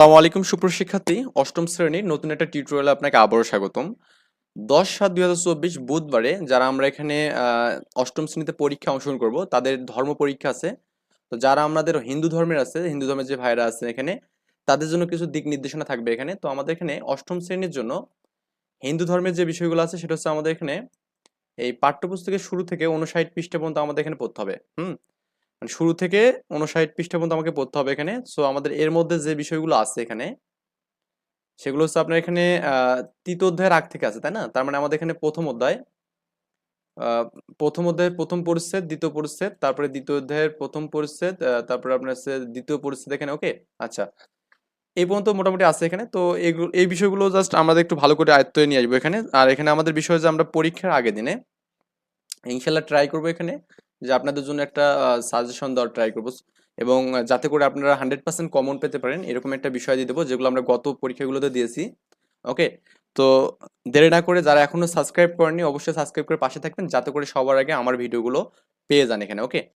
আসসালামু আলাইকুম সুপ্রশিক্ষার্থী অষ্টম শ্রেণির নতুন একটা টিউটোরিয়ালে আপনাকে আবারও স্বাগতম। দশ সাত দুই হাজার চব্বিশ বুধবারে যারা আমরা এখানে অষ্টম শ্রেণীতে পরীক্ষা অংশগ্রহণ করব, তাদের ধর্ম পরীক্ষা আছে। তো যারা আমাদের হিন্দু ধর্মের আছে, হিন্দু ধর্মের যে ভাইরা আছে এখানে, তাদের জন্য কিছু দিক নির্দেশনা থাকবে এখানে। তো আমাদের এখানে অষ্টম শ্রেণির জন্য হিন্দু ধর্মের যে বিষয়গুলো আছে, সেটা হচ্ছে আমাদের এখানে এই পাঠ্যপুস্তকের শুরু থেকে উনষাট পৃষ্ঠা পর্যন্ত আমাদের এখানে পড়তে হবে। হুম? মানে শুরু থেকে উনষাট পৃষ্ঠা পর্যন্ত আমাকে পড়তে হবে এখানে। সো আমাদের এর মধ্যে যে বিষয়গুলো আছে এখানে, সেগুলো হচ্ছে আপনার এখানে তৃতীয় অধ্যায়ের আগ থেকে আছে, তাই না? তার মানে আমাদের এখানে প্রথম অধ্যায় প্রথম অধ্যায়ের প্রথম পরিচ্ছেদ, দ্বিতীয় পরিচ্ছেদ, তারপরে দ্বিতীয় অধ্যায়ের প্রথম পরিচ্ছেদ তারপরে আপনার হচ্ছে দ্বিতীয় পরিচ্ছেদ এখানে ওকে আচ্ছা। এই পর্যন্ত মোটামুটি আছে এখানে। তো এই বিষয়গুলো জাস্ট আমাদের একটু ভালো করে আয়ত্তে নিয়ে আসব এখানে। আর এখানে আমাদের বিষয় যে আমরা পরীক্ষার আগের দিনে ইনশাল্লাহ ট্রাই করব এখানে যে আপনাদের জন্য একটা সাজেশন দেওয়ার ট্রাই করব। এবং যাতে করে আপনারা হান্ড্রেড পার্সেন্ট কমন পেতে পারেন, এরকম একটা বিষয় দিয়ে দেবো যেগুলো আমরা গত পরীক্ষাগুলোতে দিয়েছি। ওকে তো দেরি না করে যারা এখনও সাবস্ক্রাইব করেনি অবশ্যই সাবস্ক্রাইব করে পাশে থাকবেন, যাতে করে সবার আগে আমার ভিডিওগুলো পেয়ে যান এখানে। ওকে